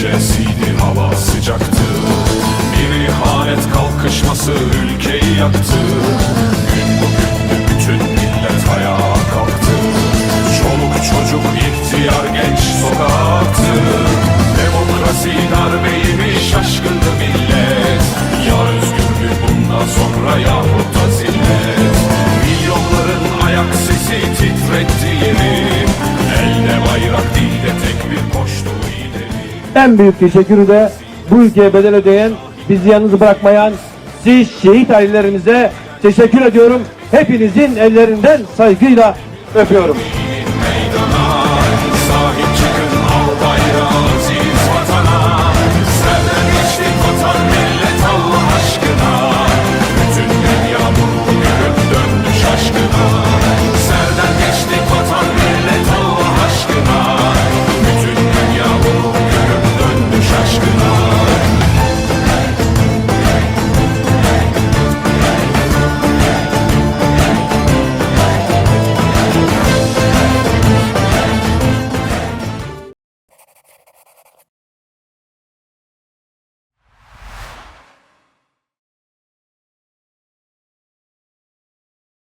gecesiydi hava sıcaktı. Bir ihanet kalkışması ülkeyi yaktı. Gün bugündü bütün millet ayağa kalktı. Çoluk çocuk ihtiyar genç sokağa attı Demokrasi darbeymiş şaşkındı millet? Ya özgürlük bundan sonra yahut da En büyük teşekkürü de bu ülkeye bedel ödeyen, bizi yalnız bırakmayan siz şehit ailelerimize teşekkür ediyorum. Hepinizin ellerinden saygıyla öpüyorum.